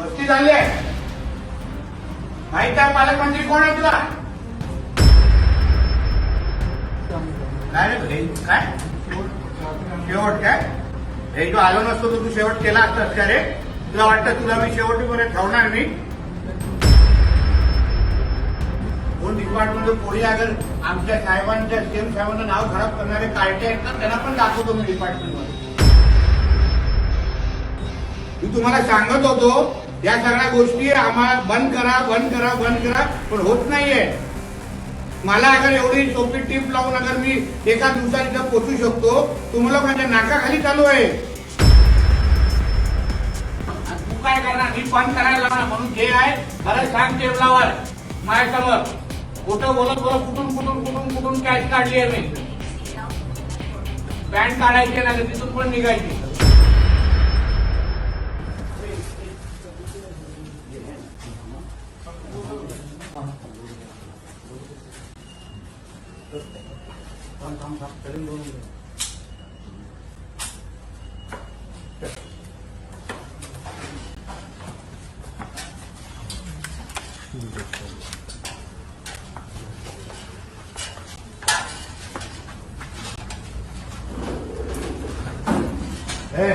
मस्ती झाली आहे. माहीत आहे पालकमंत्री कोण आहे तुला? काय रे काय? शेवट काय? हे तू आलो नसतो तर तू शेवट केला असतास का रे? तुला वाटतं तुला मी शेवटीपर्यंत ठेवणार मी? कोण डिपार्टमेंट कोणी अगर आमच्या साहेबांच्या सीएम साहेबांना नाव खराब करणारे कार्टे आहेत ना त्यांना पण दाखवतो मी डिपार्टमेंटमध्ये मी तुम्हाला सांगत होतो या सगळ्या गोष्टी आम्हाला बंद करा बंद करा बंद करा पण होत नाहीये. मला अगर एवढी सोपी टीप लावून अगर मी एका दिवसात इथं पोचू शकतो तुम्हाला माझ्या नाकाखाली चालू आहे. तू काय करणार? मी बंद करायला लावणार म्हणून जे आहे खरं सांग टेबलावर माझ्यासमोर कुठं बोलत बोलत कुठून कुठून कुठून कुठून कॅश काढली आहे मी? पॅन्ट काढायची नाही तर तिथून पण निघायची. ए,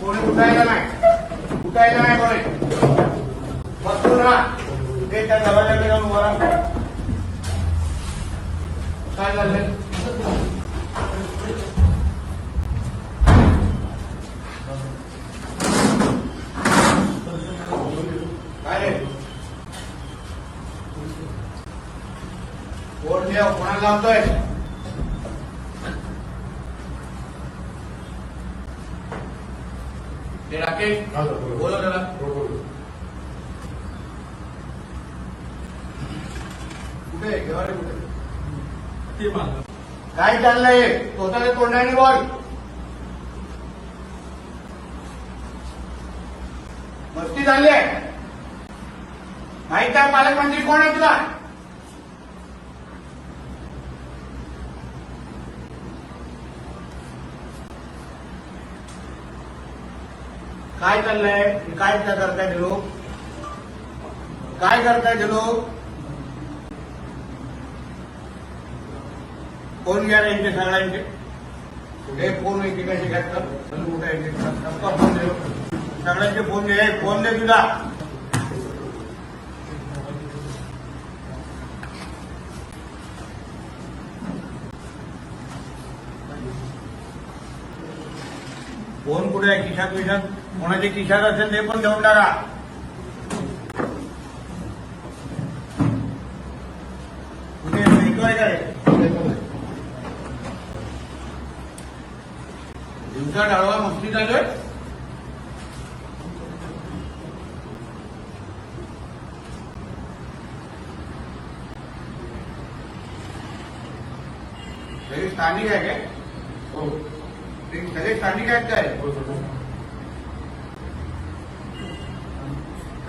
कोणी उठायला नाही उठायला नाही कोणी बसून राहा ते त्या दरवाजाकडे जाऊन उभा राहा. काय झालंय काय रे कोण ठेव कोणाला लावतोय ते राकेश बोलो जरा कुठे आहे? घेवा रे कुठे काय चाललंय? स्वतःच्या तोंडाने बोल. मस्ती झाली आहे. माहीत आहे पालकमंत्री कोण आहे तुला? काय चाललंय? काय करताय ते लोक? काय करताय ते लोक? फोन घ्या रे यांचे सगळ्यांचे हे फोन एकेकाशी घातलं कुठे यांचे सबका फोन दे सगळ्यांचे फोन दे हे फोन दे तुझा फोन कुठे आहे खिशात विशात कोणाच्या खिशात असेल ते पण घेऊन टाका कुठे भेटतोय का रे दिवसा डाळवा मस्ती चालू आहे सगळे स्थानिक आहे काय? ते सगळे स्थानिक आहेत काय?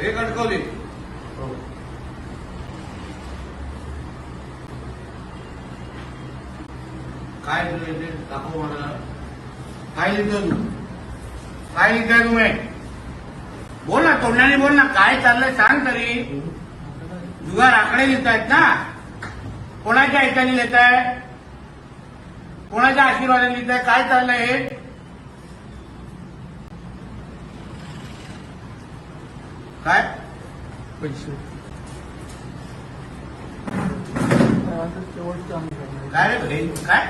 हे कणकवली. काय तुझं इथे दाखव मला. काय लिहितो तू. काय लिहिताय तुम्ही बोल ना तोंडाने बोल ना काय चाललंय सांग तरी. जुगार आकडे लिहित आहेत ना. कोणाच्या ऐकाने लिहित आहे कोणाच्या आशीर्वादाने लिहित आहे काय चाललंय हे? काय? पैसे. काय रे? भाई काय?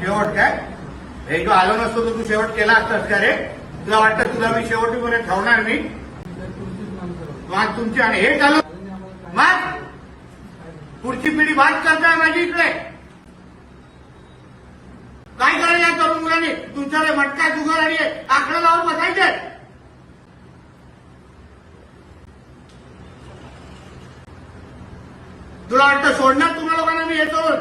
शेवट काय? हे तू आलो नसतो तर तू शेवट केला असतास का रे? तुला वाटतं तुला मी शेवटीपर्यंत ठेवणार मी मग तुमची आणि हे चालू मग पुढची पिढी बात करताय माझी इकडे. काय करायचं या तरुण मुलांनी? तुमच्याकडे मटका जुगार आणि आकडे लावून बसायचे. तुला वाटतं सोडणार तुम्हा लोकांना मी याच्यावर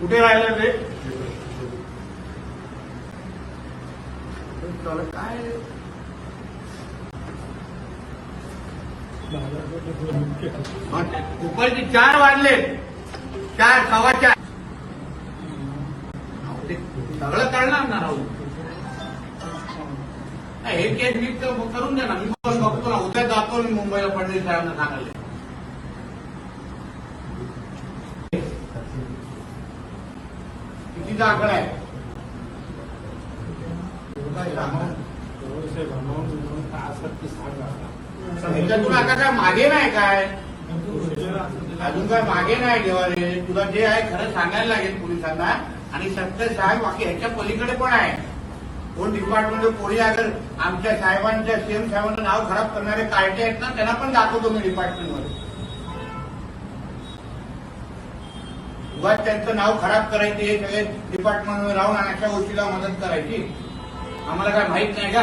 कुठे राहिलं ते? काय? दुपारची चार वाजले. चार सव्वा चार. सगळं करणार ना राहू. हे केस मी करून द्या ना मी पण बघतो ना उद्या जातो मी मुंबईला फडणवीस साहेबांना सांगायला. कितीचा आकडा आहे? ह्याच्यातून आता काय मागे नाही काय? अजून काय मागे नाही देवारे तुला जे आहे खरं सांगायला लागेल पोलिसांना. आणि सत्य साहेब बाकी ह्याच्या पलीकडे पण आहे. कोण डिपार्टमेंट कोणी अगर आमच्या साहेबांच्या सीएम साहेबांचं नाव खराब करणारे कार्टे आहेत ना त्यांना पण दाखवतो मी डिपार्टमेंटमध्ये उगाच त्यांचं नाव खराब करायचं हे सगळे डिपार्टमेंटमध्ये राहून आणि अशा गोष्टीला मदत करायची. आम्हाला काय माहीत नाही का?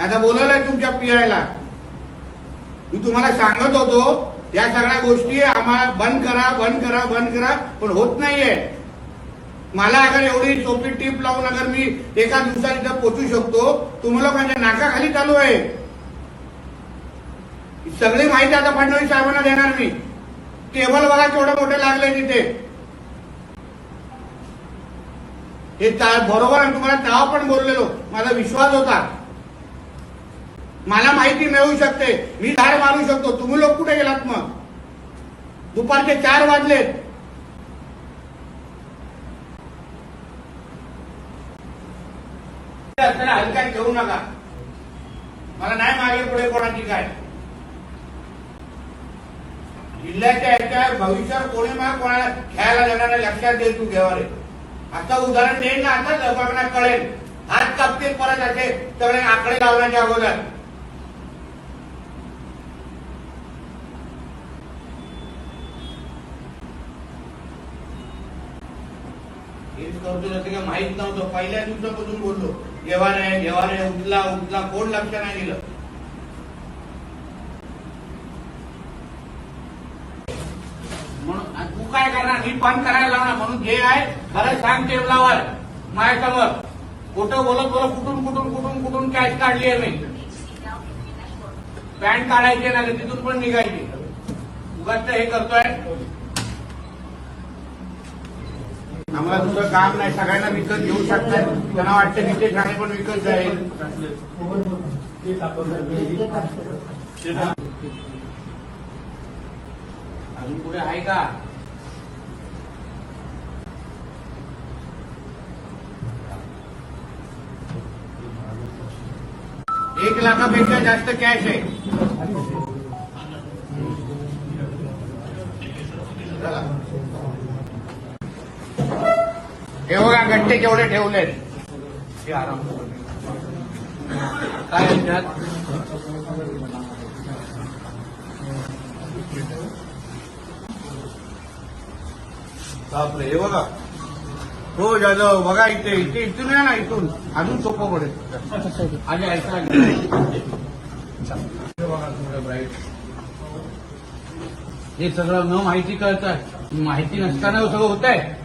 आता बोलवलंय तुमच्या पीआयला. मी तुम्हाला सांगत होतो या सगळ्या गोष्टी आम्हाला बंद करा बंद करा बंद करा पण होत नाहीये. मला अगर एवढी सोपी टीप लावून अगर मी एका दिवसात इथं पोचू शकतो तुम्हाला माझ्या नाकाखाली चालू आहे. सगळी माहिती आता फडणवीस साहेबांना देणार मी. टेबल बघा केवढं मोठे लागले तिथे. हे बरोबर आणि तुम्हाला तेव्हा पण बोललेलो. माझा विश्वास होता. मला माहिती मिळू शकते. मी धाड मारू शकतो. तुम्ही लोक कुठे गेलात मग? दुपारचे चार वाजलेत. असताना हलक्यात घेऊ नका. मला नाही मागे पुढे कोणाची काय. जिल्ह्याच्या याच्या भविष्यात कोणी मला कोणाला खेळायला देणार नाही, लक्षात दे तू घेवारे आता उदाहरण देईन ना आता लोकांना कळेल. हात कापतील परत असे सगळे आकडे लावण्याच्या अगोदर. करतो जसं काही माहीत नव्हतं. पहिल्या दिवसापासून बोललो घेवार आहे घेवार आहे उठला उठला कोण लक्ष नाही दिलं? म्हणून तू काय करणार? मी पण करायला लावणार म्हणून जे आहे खरं सांग टेबलावर माझ्यासमोर. कुठं बोलत बोलत कुठून कुठून कुठून कुठून कॅश काढली आहे मी? पॅन्ट काढायची ना तिथून पण निघायची. उगाच हे करतोय. आम्हाला दुसरं काम नाही. सगळ्यांना विकत घेऊ शकतात त्यांना वाटतं तिथे ठाणे पण विकत जाईल. अजून पुढे आहे का? एक लाखापेक्षा जास्त कॅश आहे. हे बघा गट्टे केवढे ठेवलेत. हे आराम. काय याच्यात बापरे हे बघा. हो जाधव बघा इथे इथे इथून या ना इथून. अजून सोपं पडेल. आणि ऐका हे बघा थोडं ब्राईट हे सगळं न माहिती कळतं माहिती नसताना सगळं होत आहे